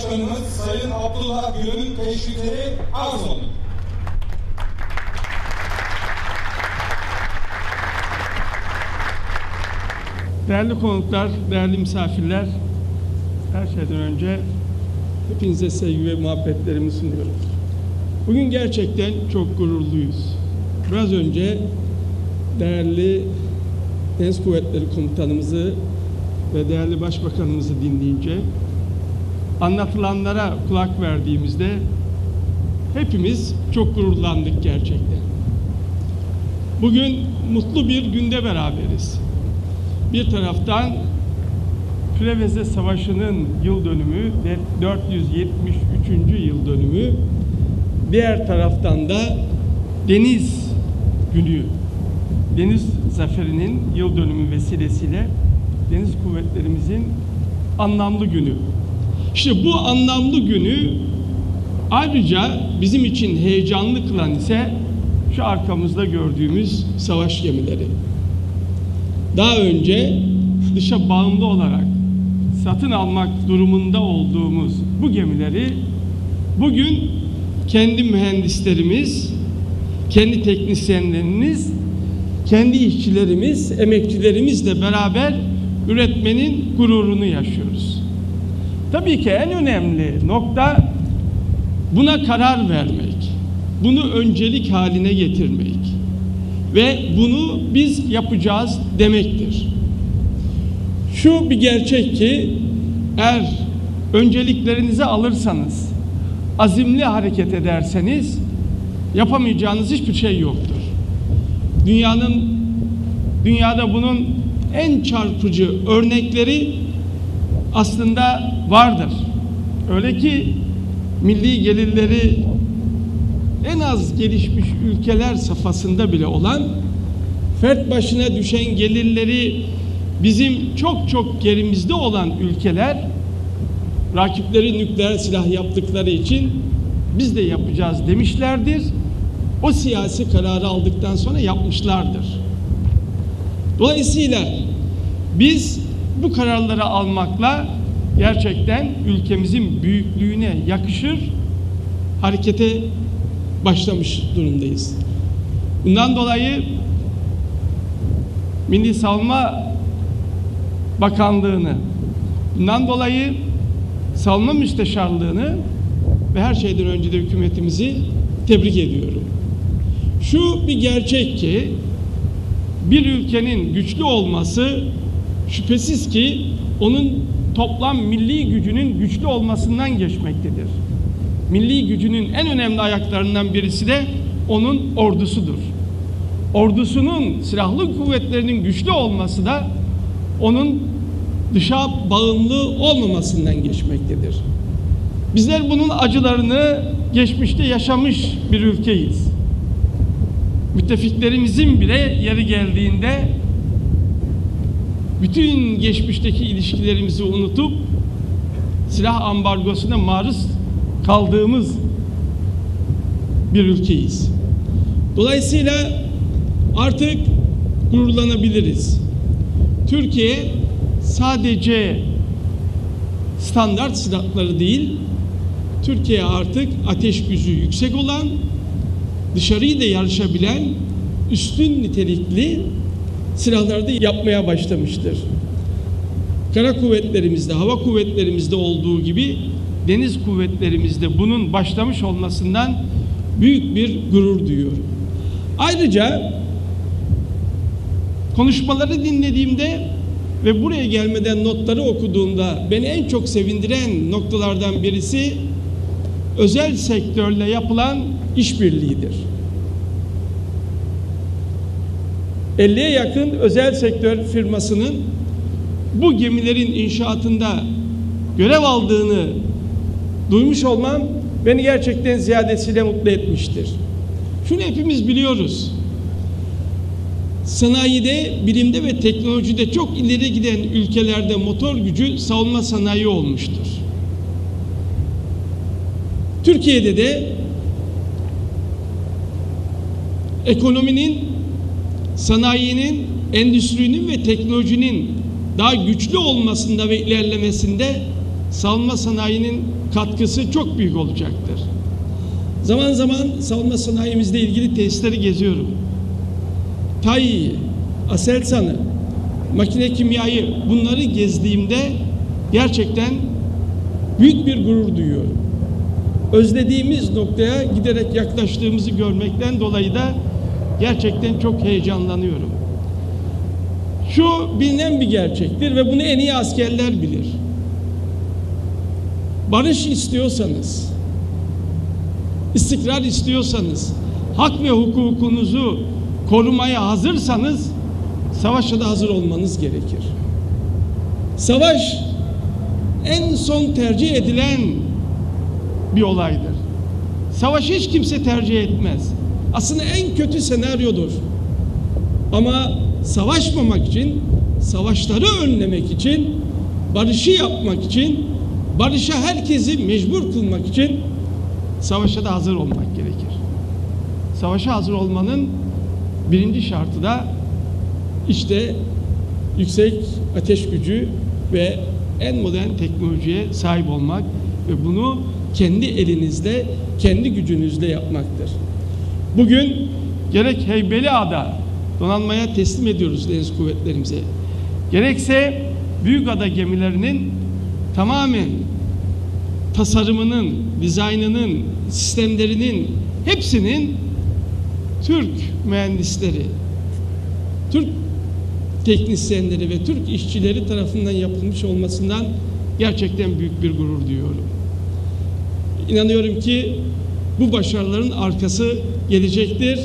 Sayın Abdullah Gül'ün teşrifleri arz olunur. Değerli konuklar, değerli misafirler, her şeyden önce hepinize sevgi ve muhabbetlerimi sunuyorum. Bugün gerçekten çok gururluyuz. Biraz önce değerli Deniz Kuvvetleri Komutanımızı ve değerli Başbakanımızı dinleyince anlatılanlara kulak verdiğimizde hepimiz çok gururlandık gerçekten. Bugün mutlu bir günde beraberiz. Bir taraftan Preveze Savaşı'nın yıl dönümü ve 473. yıl dönümü, diğer taraftan da Deniz Günü, Deniz Zaferi'nin yıl dönümü vesilesiyle Deniz Kuvvetlerimizin anlamlı günü. İşte bu anlamlı günü ayrıca bizim için heyecanlı kılan ise şu arkamızda gördüğümüz savaş gemileri. Daha önce dışa bağımlı olarak satın almak durumunda olduğumuz bu gemileri bugün kendi mühendislerimiz, kendi teknisyenlerimiz, kendi işçilerimiz, emekçilerimizle beraber üretmenin gururunu yaşıyoruz. Tabii ki en önemli nokta buna karar vermek, bunu öncelik haline getirmek ve bunu biz yapacağız demektir. Şu bir gerçek ki eğer önceliklerinizi alırsanız, azimli hareket ederseniz yapamayacağınız hiçbir şey yoktur. Dünyanın dünyada bunun en çarpıcı örnekleri aslında vardır. Öyle ki milli gelirleri en az gelişmiş ülkeler safhasında bile olan fert başına düşen gelirleri bizim çok çok gerimizde olan ülkeler rakipleri nükleer silah yaptıkları için biz de yapacağız demişlerdir. O siyasi kararı aldıktan sonra yapmışlardır. Dolayısıyla biz bu kararları almakla gerçekten ülkemizin büyüklüğüne yakışır harekete başlamış durumdayız. Bundan dolayı Milli Savunma Bakanlığı'nı, bundan dolayı Savunma Müsteşarlığı'nı ve her şeyden önce de hükümetimizi tebrik ediyorum. Şu bir gerçek ki bir ülkenin güçlü olması şüphesiz ki onun toplam milli gücünün güçlü olmasından geçmektedir. Milli gücünün en önemli ayaklarından birisi de onun ordusudur. Ordusunun, silahlı kuvvetlerinin güçlü olması da onun dışa bağımlı olmamasından geçmektedir. Bizler bunun acılarını geçmişte yaşamış bir ülkeyiz. Müttefiklerimizin bile yeri geldiğinde bütün geçmişteki ilişkilerimizi unutup silah ambargosuna maruz kaldığımız bir ülkeyiz. Dolayısıyla artık gururlanabiliriz. Türkiye sadece standart silahları değil, Türkiye artık ateş gücü yüksek olan, dışarıyı da yarışabilen üstün nitelikli silahları da yapmaya başlamıştır. Kara kuvvetlerimizde, hava kuvvetlerimizde olduğu gibi deniz kuvvetlerimizde bunun başlamış olmasından büyük bir gurur duyuyorum. Ayrıca konuşmaları dinlediğimde ve buraya gelmeden notları okuduğumda beni en çok sevindiren noktalardan birisi özel sektörle yapılan işbirliğidir. 50'ye yakın özel sektör firmasının bu gemilerin inşaatında görev aldığını duymuş olmam beni gerçekten ziyadesiyle mutlu etmiştir. Şunu hepimiz biliyoruz. Sanayide, bilimde ve teknolojide çok ileri giden ülkelerde motor gücü savunma sanayi olmuştur. Türkiye'de de ekonominin, sanayinin, endüstrinin ve teknolojinin daha güçlü olmasında ve ilerlemesinde savunma sanayinin katkısı çok büyük olacaktır. Zaman zaman savunma sanayimizle ilgili tesisleri geziyorum. TAİ'yi, Aselsan'ı, makine kimyayı bunları gezdiğimde gerçekten büyük bir gurur duyuyorum. Özlediğimiz noktaya giderek yaklaştığımızı görmekten dolayı da gerçekten çok heyecanlanıyorum. Şu bilinen bir gerçektir ve bunu en iyi askerler bilir. Barış istiyorsanız, istikrar istiyorsanız, hak ve hukukunuzu korumaya hazırsanız savaşa da hazır olmanız gerekir. Savaş en son tercih edilen bir olaydır. Savaşı hiç kimse tercih etmez. Aslında en kötü senaryodur. Ama savaşmamak için, savaşları önlemek için, barışı yapmak için, barışa herkesi mecbur kılmak için savaşa da hazır olmak gerekir. Savaşa hazır olmanın birinci şartı da işte yüksek ateş gücü ve en modern teknolojiye sahip olmak ve bunu kendi elinizle, kendi gücünüzle yapmaktır. Bugün gerek Heybeliada donanmaya teslim ediyoruz deniz kuvvetlerimize. Gerekse Büyükada gemilerinin tamamen tasarımının, dizaynının, sistemlerinin hepsinin Türk mühendisleri, Türk teknisyenleri ve Türk işçileri tarafından yapılmış olmasından gerçekten büyük bir gurur duyuyorum. İnanıyorum ki bu başarıların arkası gelecektir.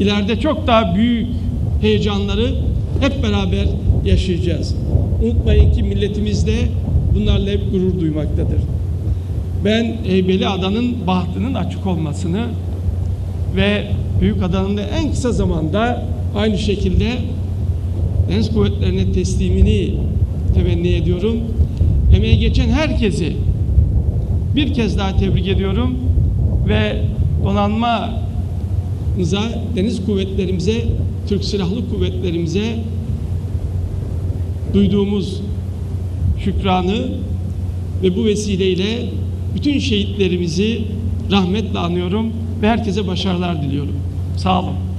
İleride çok daha büyük heyecanları hep beraber yaşayacağız. Unutmayın ki milletimiz de bunlarla hep gurur duymaktadır. Ben Heybeli Adanın bahtının açık olmasını ve Büyük Adanın da en kısa zamanda aynı şekilde Deniz Kuvvetlerine teslimini temenni ediyorum. Emeği geçen herkesi bir kez daha tebrik ediyorum ve donanmamıza, deniz kuvvetlerimize, Türk Silahlı Kuvvetlerimize duyduğumuz şükranı ve bu vesileyle bütün şehitlerimizi rahmetle anıyorum ve herkese başarılar diliyorum. Sağ olun.